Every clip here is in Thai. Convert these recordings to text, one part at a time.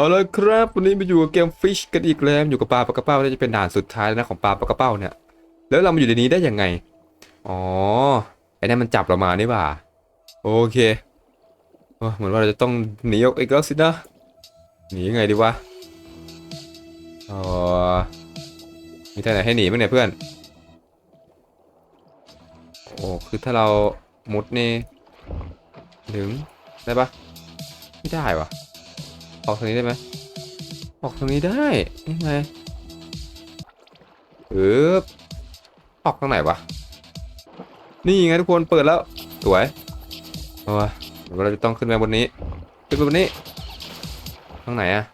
เอาละครับ วันนี้มาอยู่กับเกมฟิชกันอีกแล้วอยู่กับปลาปลากระเป้านี่จะเป็นด่านสุดท้ายแล้วนะของปลาปลากระเป้าเนี่ย แล้วเรามาอยู่ในนี้ได้ยังไง อ๋อไอ้นั่นมันจับเรามานี่ว่า โอเคเหมือนว่าเราจะต้องหนีออกอีกแล้วสินะหนียังไงดีวะอ๋อมีทางไหนให้หนีบ้างเนี่ยเพื่อน โอ้คือถ้าเรามุดนี่ถึงได้ปะไม่ได้วะ ออกทางนี้ได้ไหมออกทางนี้ได้ยังไงเออออกทางไหนวะ นี่ไงทุกคนเปิดแล้ว สวยเอาวะเราจะต้องขึ้นไปบนนี้ ขึ้นไปบนนี้ ทางไหนอะ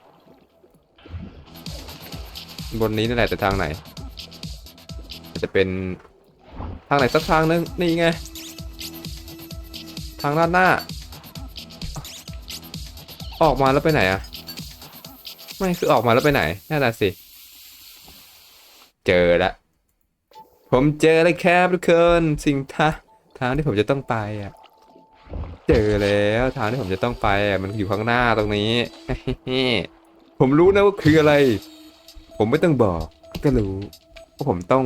บนนี้นั่นแหละแต่ทางไหนจจะเป็นทางไหนสักทางนึง นี่ไง ทางด้านหน้า ออกมาแล้วไปไหนอะไม่คือออกมาแล้วไปไหนน่าจะสิเจอละผมเจอเลยครับทุกคนสิ่งทาทางที่ผมจะต้องไปอะ เจอแล้วทางที่ผมจะต้องไปอะมันอยู่ข้างหน้าตรงนี้ ผมรู้นะว่าคืออะไร ผมไม่ต้องบอกก็รู้ว่าผมต้อง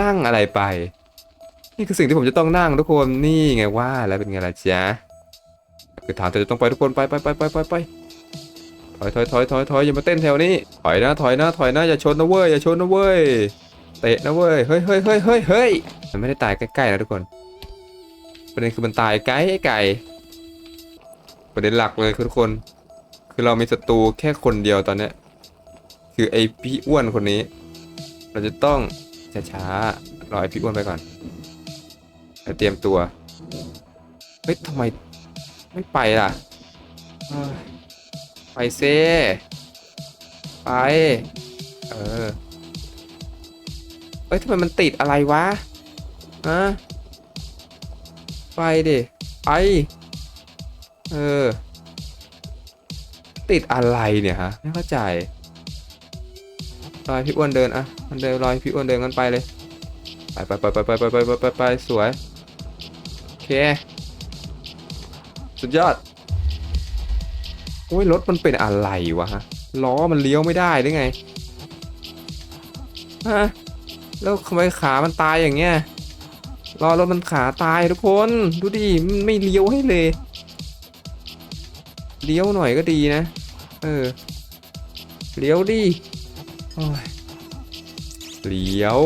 นั่งอะไรไป นี่คือสิ่งที่ผมจะต้องนั่งทุกคนนี่ไงว่าแล้วเป็นไงล่ะจ๊ะ คือทางที่จะต้องไปทุกคนไปไปไปไปไปไปถอยถอยถอยถอยถอยอย่ามาเต้นแถวนี้ถอยนะถอยนะถอยนะอย่าชนนะเว้ยอย่าชนนะเว้ยเตะนะเว้ยเฮ้ยเฮ้ยเฮ้ยเฮ้ยเฮ้ยมันไม่ได้ตายใกล้ๆนะทุกคนประเด็นคือมันตายไกลไกลประเด็นหลักเลยทุกคน คือเรามีศัตรูแค่คนเดียวตอนเนี้ยคือไอพี่อ้วนคนนี้ เราจะต้องช้าๆรอไอพี่อ้วนไปก่อนเตรียมตัวเฮ้ยทำไม ไม่ไปล่ะไปเซ่ไป เออ เอ้ยทำไมมันติดอะไรวะฮะไปดิไปเออ ติดอะไรเนี่ยฮะ ไม่เข้าใจ รอยพี่อ้วนเดินอะมันเดินรอยพี่อ้วนเดินกันไปเลย ไปไปไปไปไปไปไปไปไปไปสวย โอเค สุดยอดโอ้ยรถมันเป็นอะไรวะฮะล้อมันเลี้ยวไม่ได้หรือไงฮะแล้วทำไมขามันตายอย่างเงี้ยรอรถมันขาตายทุกคนดูดิมันไม่เลี้ยวให้เลยเลี้ยวหน่อยก็ดีนะ เออ เลี้ยวดิโอ้ยเลี้ยว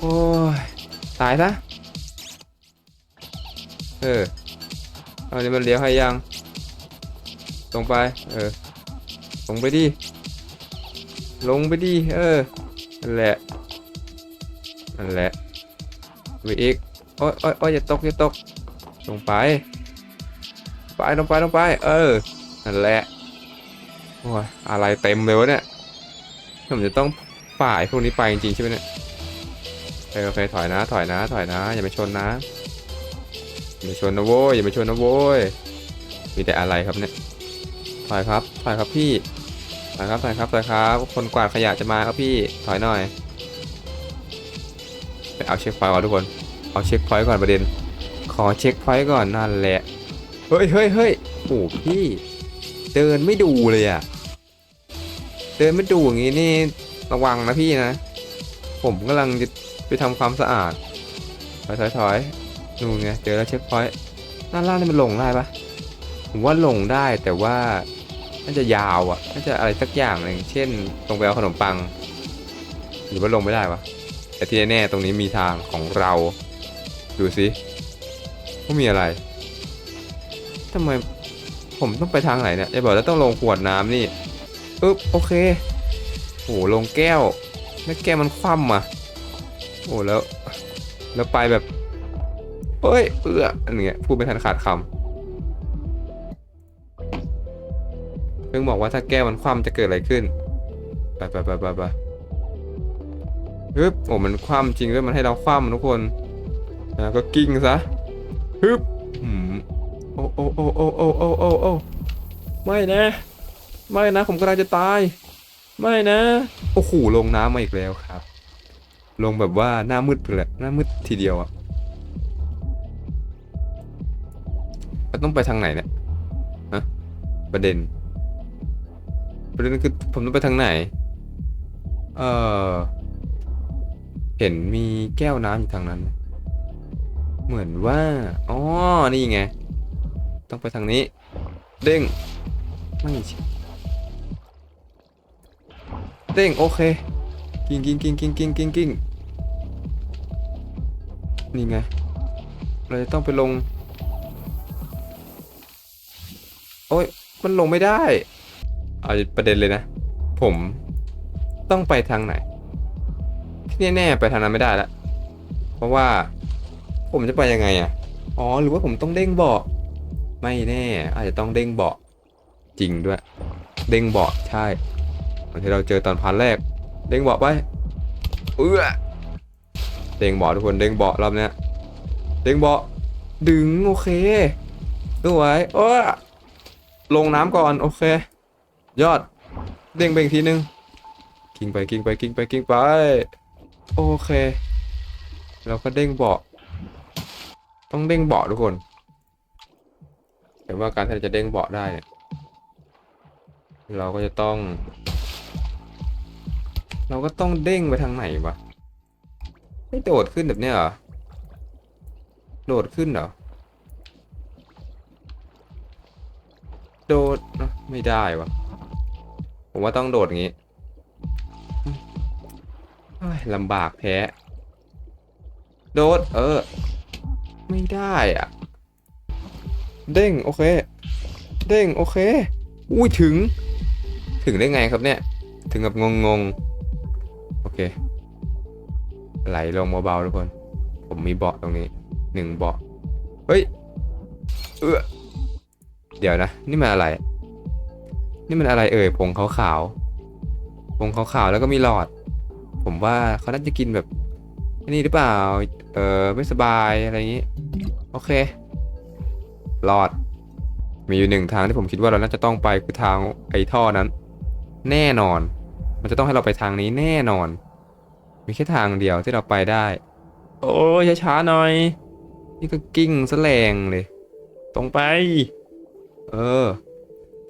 โอ้ย ตายซะ เออ อานี้มันเลี้ยวให้ยังตรงไป เออ ลงไปดิ ลงไปดิ เออ นั่นแหละ นั่นแหละไปอีกโอ้ยโอ้ยโอ้ยอย่าตกอย่าตก ลงไป ไปลงไปลงไป เออ นั่นแหละ โอ้ย อะไรเต็มเลยวะเนี่ย ผมจะต้องฝ่ายพวกนี้ไปจริงๆใช่ไหมเนี่ยเออโอเคถอยนะ ถอยนะ ถอยนะ อย่าไปชนนะ อย่าไปชนนะโว้ยอย่าไปชนนะโว้ยมีแต่อะไรครับเนี่ยถอยครับถอยครับพี่ถอยครับถอยครับถอยครับ คนกวาดขยะจะมาครับพี่ถอยหน่อยไปเอาเช็คพอยต์ก่อนทุกคนเอาเช็คพอยต์ก่อนประเด็น ขอเช็คพอยต์ก่อนนั่นแหละเฮ้ยเฮ้ยเฮ้ยโอ้พี่เดินไม่ดูเลยอะเดินไม่ดูอย่างงี้นี่ระวังนะพี่นะ ผมกำลังจะไปทำความสะอาดถอยถอยถอย ดูไงเจอแล้วเช็คพอยต์ด้านล่างนี่มันลงได้ปะผมว่าลงได้แต่ว่าน่าจะยาวอะน่าจะอะไรสักอย่างหนึ่งเช่นลงไปเอาขนมปัง หรือว่าลงไม่ได้วะแต่ที่แน่ๆตรงนี้มีทางของเรา ดูสิว่ามีอะไรทำไมผมต้องไปทางไหนเนี่ยจะบอกแล้วต้องลงขวดน้ำนี่ปึ๊บโอเคโอ้ลงแก้วแล้วแก้วมันคว่ำอะโอ้แล้ว แล้วไปแบบ เอ้ยเอื้ออันเนี้ยพูดไม่ทันขาดคำเพิ่งบอกว่าถ้าแก้วมันคว่ำจะเกิดอะไรขึ้นไปไปไปไปไปฮึบโอ้มันคว่ำจริงด้วยมันให้เราคว่ำทุกคนนะก็กิ้งซะฮึบอืมโอ้โอ้โอ้โอ้โอ้โอ้โอ้โอ้ไม่นะ ไม่นะ ผมกำลังจะตาย ไม่นะ โอ้โหลงน้ำมาอีกแล้วครับ ลงแบบว่าหน้ามืดเลยหน้ามืดทีเดียวอะ เราต้องไปทางไหนเนี่ยฮะประเด็นประประเด็นคือผมต้องไปทางไหน เออเห็นมีแก้วน้ำอยู่ทางนั้น เหมือนว่าอ๋อนี่ไง ต้องไปทางนี้ เด้งไม่ใช่เด้งโอเค กิ้งกิ้งกิ้งกิ้งกิ้งกิ้งกิ้งนี่ไง เราจะต้องไปลง โอ้ยมันลงไม่ได้ เอาประเด็นเลยนะ ผมต้องไปทางไหนที่แน่ๆไปทางนั้นไม่ได้แล้วเพราะว่าผมจะไปยังไงอะอ๋อหรือว่าผมต้องเด้งเบาะไม่แน่ อาจจะต้องเด้งเบาะจริงด้วย เด้งเบาะใช่เหมือนที่เราเจอตอนพาร์ทแรก เด้งเบาะไปเอื้อเด้งเบาะทุกคนเด้งเบาะรอบเนี้ยเด้งเบาะดึงโอเคดูไว้โอ้ ลงน้ำก่อน โอเค ยอด เด้งไปอีกทีนึงกิ้งไปกิ้งไปกิ้งไปกิ้งไป โอเค เราก็เด้งเบาะต้องเด้งเบาะทุกคนเห็นว่าการที่เราจะเด้งเบาะได้เนี่ยเราก็จะต้อง เราก็ต้องเด้งไปทางไหนวะไม่โดดขึ้นแบบเนี้ยเหรอ โดดขึ้นเหรอ โดดไม่ได้วะผมว่าต้องโดดอย่างงี้ลำบากแพ้ โดด เออ ไม่ได้อะ เด้ง โอเค เด้ง โอเค อุ้ยถึง ถึงได้ไงครับเนี่ย ถึงกับงงงโอเค ไหลลงเบาๆทุกคน ผมมีเบาะตรงนี้หนึ่งเบาะ เฮ้ย เออ เดี๋ยวนะ นี่มันอะไร นี่มันอะไรเอ่ยผงขาวๆผงขาวๆแล้วก็มีหลอด ผมว่าเขาน่าจะกินแบบนี่หรือเปล่า เออไม่สบายอะไรอย่างนี้ โอเคหลอด มีอยู่หนึ่งทางที่ผมคิดว่าเราน่าจะต้องไปคือทางไอ้ท่อนั้น แน่นอน มันจะต้องให้เราไปทางนี้แน่นอน มีแค่ทางเดียวที่เราไปได้ โอ้ยช้าๆหน่อย นี่ก็กิ้งซะแรงเลย ตรงไป เออ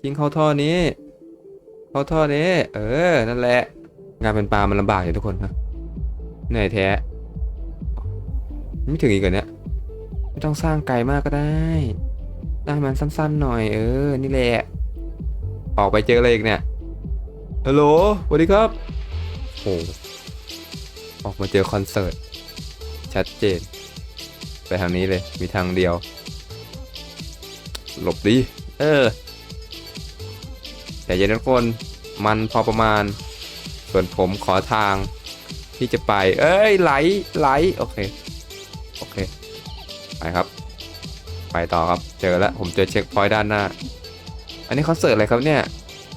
กิ้งเข้าท่อนี้ เข้าท่อนี้ เออ นั่นแหละ งานเป็นปลา มันลำบากอยู่ทุกคนนะเหนื่อยแท้ ไม่ถึงอีกเหรอเนี่ย ไม่ต้องสร้างไกลมากก็ได้สร้างมันสั้นๆหน่อย เออ นี่แหละ ออกไปเจออะไรอีกเนี่ย ฮัลโหลสวัสดีครับ โอ้ออกมาเจอคอนเสิร์ต ชัดเจน ไปทางนี้เลย มีทางเดียว หลบดิ เออ แต่เย็นทุกคนมันพอประมาณ ส่วนผมขอทางที่จะไป เอ้ยไหลไหลโอเค โอเค ไปครับ ไปต่อครับ เจอแล้ว ผมเจอเช็คพอยต์ด้านหน้า อันนี้คอนเสิร์ตอะไรครับเนี่ย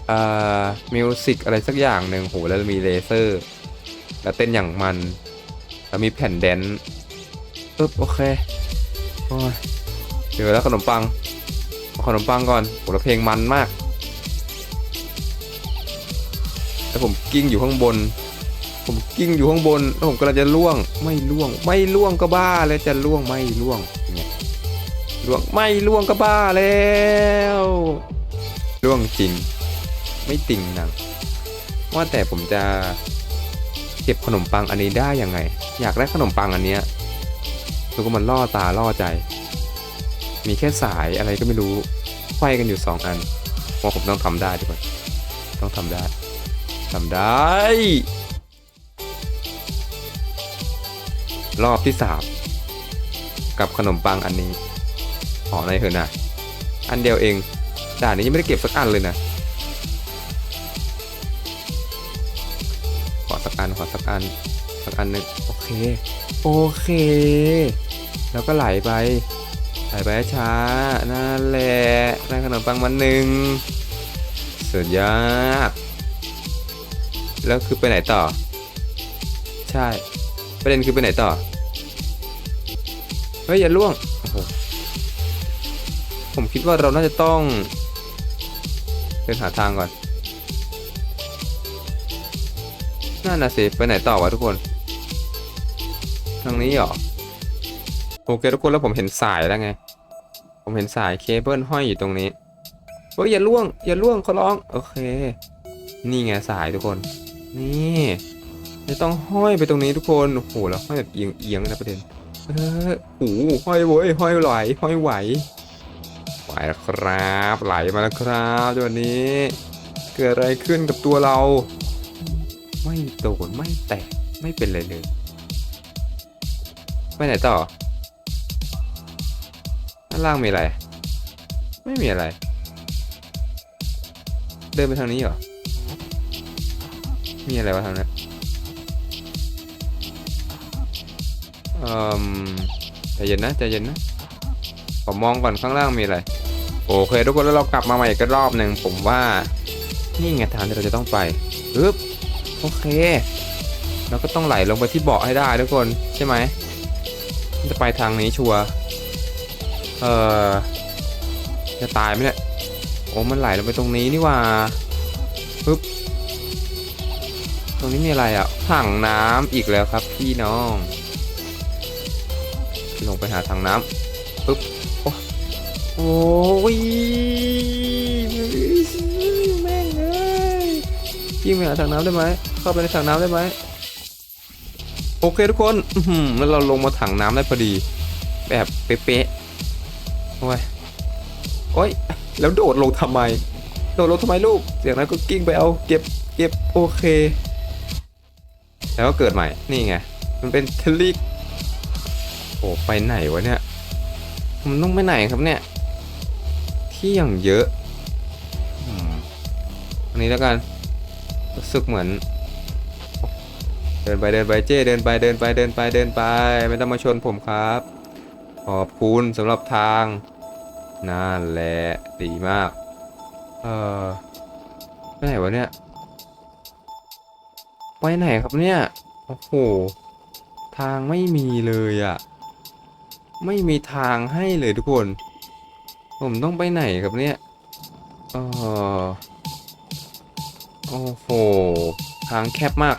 เอ่อ มิวสิกอะไรสักอย่างหนึ่งโหแล้วมีเลเซอร์ แล้วเต้นอย่างมัน แล้วมีแผ่นแดนปึ๊บโอเค โอ้ยเจอแล้วขนมปัง ขนมปังก่อนโหแล้วเพลงมันมาก แล้วผมกิ้งอยู่ข้างบน ผมกิ้งอยู่ข้างบนแล้วผมกำลังจะล่วง ไม่ล่วง ไม่ล่วงก็บ้าแล้วจะล่วงไม่ล่วงเนี่ยล่วงไม่ล่วงก็บ้าแล้วล่วงจริง ไม่ติ่งหนังว่าแต่ผมจะเก็บขนมปังอันนี้ได้ยังไง อยากได้ขนมปังอันเนี้ยแล้วก็มันล่อตาล่อใจ มีแค่สายอะไรก็ไม่รู้ไขว้กันอยู่สองอันว่าผมต้องทำได้ดีกว่าต้องทำได้ทำได้ รอบที่สามกับขนมปังอันนี้ขอในเถอะนะ อันเดียวเองด่านนี้ยังไม่ได้เก็บสักอันเลยนะขอสักอันขอสักอันสักอันหนึ่งโอเค โอเค แล้วก็ไหลไป ไหลไปช้านั่นแหละได้ขนมปังมาหนึ่งสุดยอดแล้วคือไปไหนต่อ ใช่ ประเด็นคือไปไหนต่อ เฮ้ย อย่าล่วงโอ้โหผมคิดว่าเราน่าจะต้องเดินหาทางก่อนนั่นน่ะสิไปไหนต่อวะทุกคน ทางนี้เหรอ โอเคทุกคนแล้วผมเห็นสายแล้วไง ผมเห็นสายเคเบิลห้อยอยู่ตรงนี้เฮ้ยอย่าล่วง อย่าล่วงขอร้อง โอเค นี่ไงสายทุกคน นี่จะต้องห้อยไปตรงนี้ทุกคนโอ้โหแล้วห้อยแบบเอียงเอียงนะประเด็นเออโอ้ห้อยเว้ยห้อยไหลห้อยไหวไหวแล้วครับไหลมาแล้วครับจังหวะนี้ เกิดอะไรขึ้นกับตัวเรา ไม่โดนไม่แตกไม่เป็นไรเลยไปไหนต่อ ด้านล่างมีอะไร ไม่มีอะไร เดินไปทางนี้เหรอ มีอะไรวะทางนั้นเอ่อใจเย็นนะใจเย็นนะ ผมมองก่อนข้างล่างมีอะไร โอเคทุกคนแล้วเรากลับมาใหม่อีกรอบหนึ่งผมว่า นี่ไงทางที่เราจะต้องไปปึ๊บโอเคเราก็ต้องไหลลงไปที่เบาะให้ได้ทุกคนใช่ไหมจะไปทางนี้ชัวร์ เออจะตายไหมเนี่ยโอ้มันไหลลงไปตรงนี้นี่ว่าปึ๊บตรงนี้มีอะไรอะถังน้ำอีกแล้วครับพี่น้อง ลงไปหาถังน้ำปึ๊บโอ้โอ้ยแม่งเอ้ยยิงไปหาถังน้ำได้ไหมเข้าไปในถังน้ำได้ไหมโอเคทุกคนแล้วเราลงมาถังน้ำได้พอดี แบบเป๊ะ โอ้ยโอ้ย แล้วโดดลงทำไม โดดลงทำไมลูก เสียงนั้นก็กิ้งไปเอาเก็บเก็บโอเค แล้วก็เกิดใหม่ นี่ไง มันเป็นทลิก โอ้ไปไหนวะเนี่ยผมต้องไปไหนครับเนี่ย ที่อย่างเยอะอันนี้แล้วกัน รู้สึกเหมือน เดินไปเดินไปเจ้เดินไปเดินไปเดินไปเดินไป ไม่ต้องมาชนผมครับ ขอบคุณสำหรับทางนั่นแหละดีมาก เออไปไหนวะเนี่ยไปไหนครับเนี่ยโอ้โหทางไม่มีเลยอะ่ะ ไม่มีทางให้เลยทุกคน ผมต้องไปไหนครับเนี่ยเออโอ้โหทางแคบมาก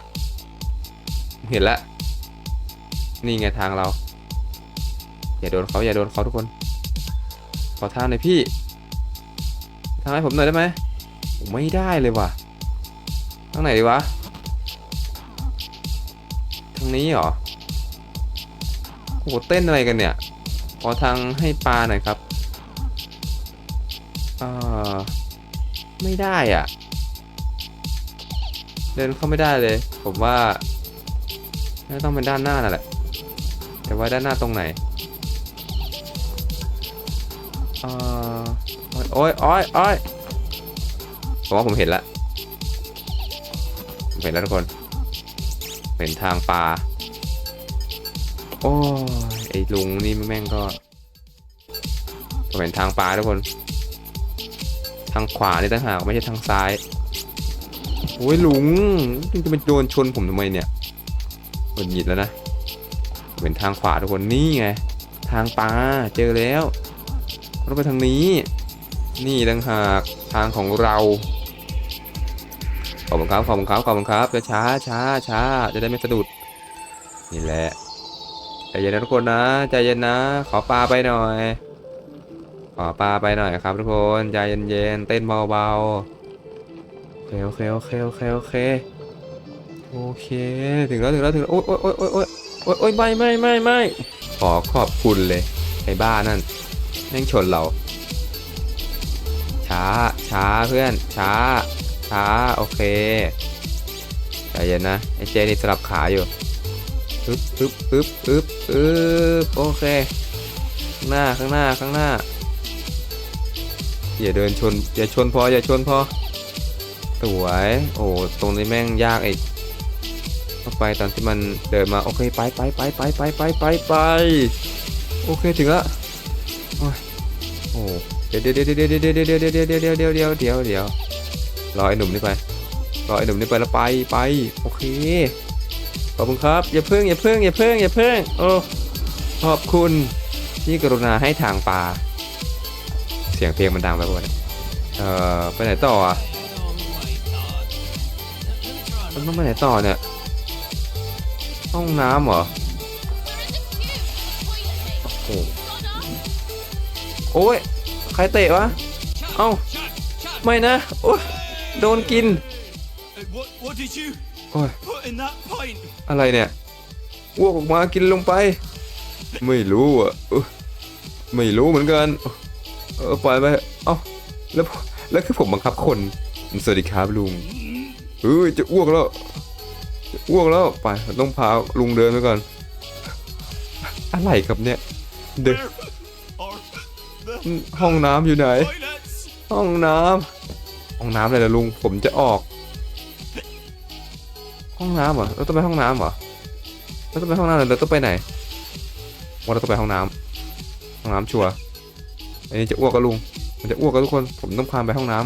เห็นแล้วนี่ไงทางเรา อย่าโดนเขาอย่าโดนเขาทุกคน ขอทางหน่อยพี่ ทางให้ผมหน่อยได้ไหมผมไม่ได้เลยว่ะ ทางไหนดีวะ ทางนี้เหรอ โอ้โหเต้นอะไรกันเนี่ย ขอทางให้ปลาหน่อยครับเอ่อไม่ได้อะ เดินเข้าไม่ได้เลย ผมว่าน่าต้องเป็นด้านหน้านั่นแหละแต่ว่าด้านหน้าตรงไหน เอ่อโอ้ยโอ้ยโอ้ยผมว่าผมเห็นละผมเห็นแล้วทุกคน เห็นทางปลา โอ้ยไอ้ลุงนี่แม่งก็ผมเห็นทางปลาทุกคน ทางขวานี่ต่างหากไม่ใช่ทางซ้าย โอ้ยลุงนี่จะมาโดนชนผมทำไมเนี่ยหงุดหงิดแล้วนะผมเห็นทางขวาทุกคนนี่ไง ทางปลาเจอแล้วเราไปทางนี้ นี่ต่างหากทางของเรา ขอบคุณครับขอบคุณครับขอบคุณครับจะช้าช้าช้าจะได้ไม่สะดุด นี่แหละใจเย็นนะทุกคนนะใจเย็นนะ ขอปลาไปหน่อย ขอปลาไปหน่อยครับทุกคนใจเย็นๆเต้นเบาๆโอเคโอเคโอเคโอเคโอเคโอเคถึงแล้วถึงแล้วถึงแล้วโอ๊ยโอ๊ยโอ๊ยโอ๊ยโอ๊ยโอ๊ยไม่ไม่ไม่ไม่ขอขอบคุณเลยไอ้บ้านั่น แม่งชนเรา ช้า ช้าเพื่อน ช้า ช้า โอเคใจเย็นนะ ไอ้เจนี่สลับขาอยู่อึ๊บอึ๊บอึ๊บอึ๊บอึ๊บโอเค ข้างหน้า ข้างหน้า ข้างหน้า อย่าเดินชน อย่าชนพอ อย่าชนพอ สวย โอ้ ตรงนี้แม่งยากอีกเข้าไปตอนที่มันเดินมา โอเค ไปไปไปไปไปไปไปไป โอเค ถึงละ โอ้ยโอ้เดี๋ยวเดี๋ยวเดี๋ยวเดี๋ยวเดี๋ยวเดี๋ยวเดี๋ยวเดี๋ยวเดี๋ยวเดี๋ยวเดี๋ยวเดี๋ยวเดี๋ยวรอไอ้หนุ่มนี่ไปรอไอ้หนุ่มนี่ไปแล้วไปไปโอเคขอบคุณครับอย่าเพิ่งอย่าเพิ่งอย่าเพิ่งอย่าเพิ่งโอ้ขอบคุณที่กรุณาให้ทางปลาเสียงเพลงมันดังไปหมดเลยเอ่อไปไหนต่ออะมันต้องไปไหนต่อเนี่ยห้องน้ำเหรอโอ้โห โอ้ย ใครเตะวะ เอ้า ไม่นะ โอ้ยโดนกิน Uh, What what did you โอ้ย put in that pint? อะไรเนี่ยอ้วกออกมากินลงไป ไม่รู้อะเออไม่รู้เหมือนกัน เออปล่อยไป เอ้า แล้ว แล้วคือผมบังคับคน สวัสดีครับลุงเออจะอ้วกแล้วจะอ้วกแล้ว ไป ต้องพาลุงเดินไปก่อน อะไรครับเนี่ย เดิน Where are the ห้องน้ำอยู่ไหน toilets? ห้องน้ำห้องน้ำอะไรล่ะลุงผมจะออก ห้องน้ำเหรอเราต้องไปห้องน้ำเหรอเราต้องไปห้องน้ำเลยเราต้องไปไหนว่าเราต้องไปห้องน้ำห้องน้ำชัวร์อันนี้จะอ้วกกับลุง มันจะอ้วกกับทุกคน ผมต้องพาไปห้องน้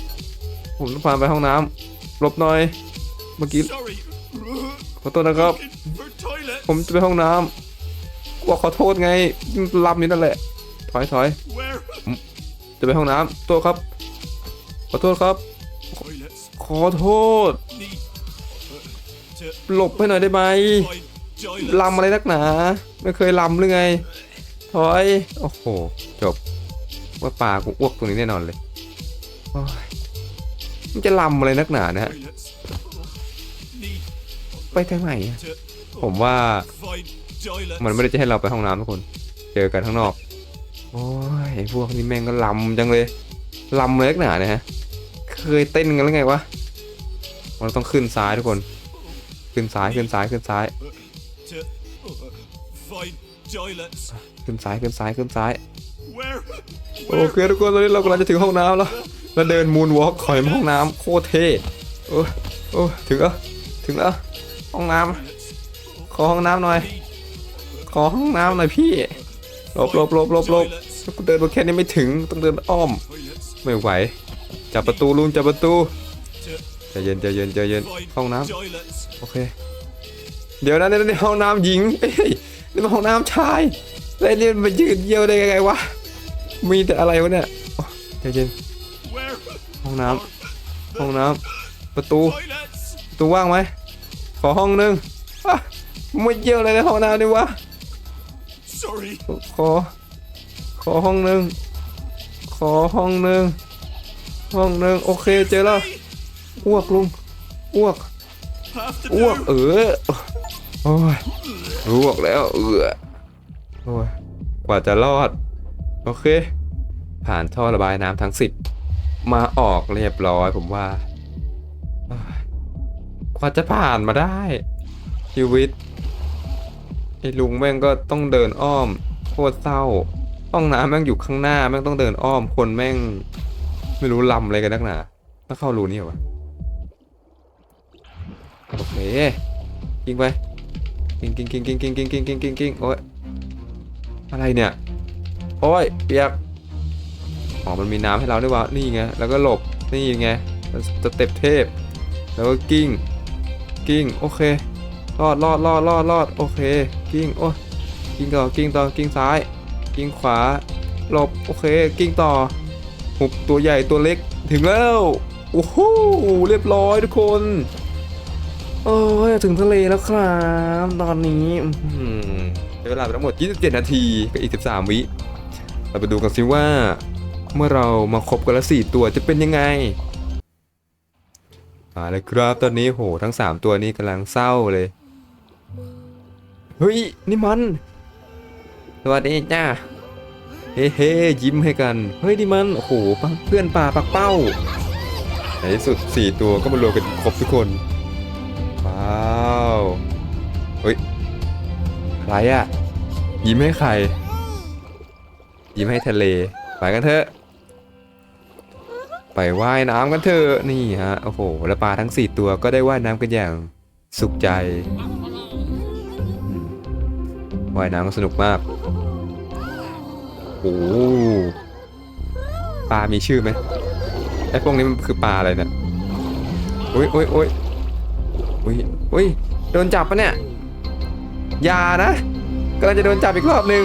ำผมต้องพาไปห้องน้ำหลบหน่อย เมื่อกี้ Sorry. ขอโทษนะครับ Looking for toilets. ผมจะไปห้องน้ำกลัวขอโทษไงลำนี้นั่นแหละ ถอยถอยจะไปห้องน้ำตัวครับ ขอโทษครับ ขอโทษ หลบให้หน่อยได้ไหมลำอะไรนักหนา ไม่เคยลำหรือไง ถอย โอ้โห จบ ว่าปลากูอ้วกตรงนี้แน่นอนเลยมันจะลำอะไรนักหนานะฮะ ไปทางไหนผมว่า มันไม่ได้จะให้เราไปห้องน้ำทุกคน เจอกันข้างนอก โอ้ยไอ้พวกนี้แม่งก็ลำจังเลยลำเลยนักหนาเนี่ยฮะ เคยเต้นกันแล้วไงวะเราต้องขึ้นซ้ายทุกคน ขึ้นซ้ายขึ้นซ้ายขึ้นซ้าย ขึ้นซ้ายขึ้นซ้ายขึ้นซ้าย โอเคทุกคนตอนนี้เรากำลังจะถึงห้องน้ำแล้ว เราเดินมูนวอล์กถอยมาห้องน้ำโคตรเท่โอ้โอ้ถึงแล้วถึงแล้วห้องน้ำขอห้องน้ำหน่อย ขอห้องน้ำหน่อยพี่ หลบหลบหลบหลบหลบกูเดินมาแค่นี้ไม่ถึงต้องเดินอ้อม ไม่ไหว จับประตูลุงจับประตูใจเย็นใจเย็นใจเย็นห้องน้ำโอเค เดี๋ยวนะนี่นี่ห้องน้ำหญิงนี่มันห้องน้ำชายแล้วนี่มันมายืนเยี่ยวได้ยังไงวะมีแต่อะไรวะเนี่ยใจเย็นห้องน้ำห้องน้ำประตูประตูว่างไหมขอห้องหนึ่งอะไม่เยี่ยวอะไรในห้องน้ำนี่วะ sorry ขอ ขอห้องหนึ่งขอห้องหนึ่งห้องหนึ่งโอเคเจอแล้วอ้วกลุงอ้วก have to อ้วก do เออโอ้ยอ้วกแล้วเออโอ้ยกว่าจะรอด โอเค ผ่านท่อระบายน้ำทั้งสิบมาออกเรียบร้อยผมว่าโอ้ยกว่าจะผ่านมาได้ชีวิต ไอ้ลุงแม่งก็ต้องเดินอ้อม โคตรเศร้าห้องน้ำแม่งอยู่ข้างหน้าแม่งต้องเดินอ้อมคนแม่ง ไม่รู้ลำอะไรกันนักหนาต้องเข้ารูนี่เหรอวะโอเคกิ้งไปกิ้งกิ้งกิ้งกิ้งกิ้งกิ้งกิ้งกิ้งกิ้งกิ้งโอ้ยอะไรเนี่ยโอ้ยเปียกอ๋อมันมีน้ำให้เราด้วยวะนี่ไงแล้วก็หลบนี่ไงสเต็ปเทพ แล้วก็กิ้งกิ้งโอเค รอดรอดรอดรอดรอดโอเคกิ้งโอ้กิ้งต่อกิ้งต่อกิ้งซ้ายกิ้งขวาหลบโอเคกิ้งต่อหุบตัวใหญ่ตัวเล็กถึงแล้วโอ้โหเรียบร้อยทุกคนโอ้ยถึงทะเลแล้วครับ ตอนนี้ใช้เวลาไปทั้งหมด 27 นาทีกับอีก 13 วิ เราไปดูกันสิว่า เมื่อเรามาครบกันละ4ตัวจะเป็นยังไงมาเลยครับตอนนี้โหทั้ง 3 ตัวนี้กำลังเศร้าเลย เฮ้ย นี่มัน สวัสดีจ้า เฮ้เฮ้ยิ้มให้กัน เฮ้ย นี่มัน โอ้โห เพื่อนป่าปักเป้า ในที่สุด 4 ตัวก็มารวมกันครบทุกคน ว้าว เฮ้ยใครอะยิ้มให้ใคร ยิ้มให้ทะเล ไปกันเถอะ ไปว่ายน้ำกันเถอะ นี่ฮะ โอ้โห แล้วปลาทั้ง 4 ตัวก็ได้ว่ายน้ำกันอย่างสุขใจ ว่ายน้ำก็สนุกมาก โอ้ปลา มีชื่อไหมไอ้พวกนี้มันคือปลาอะไรเนี่ยโอ้ยโอ้ยโอ้ยอุ้ยอุ้ยโดนจับปะเนี่ย อย่านะกำลังจะโดนจับอีกรอบหนึ่ง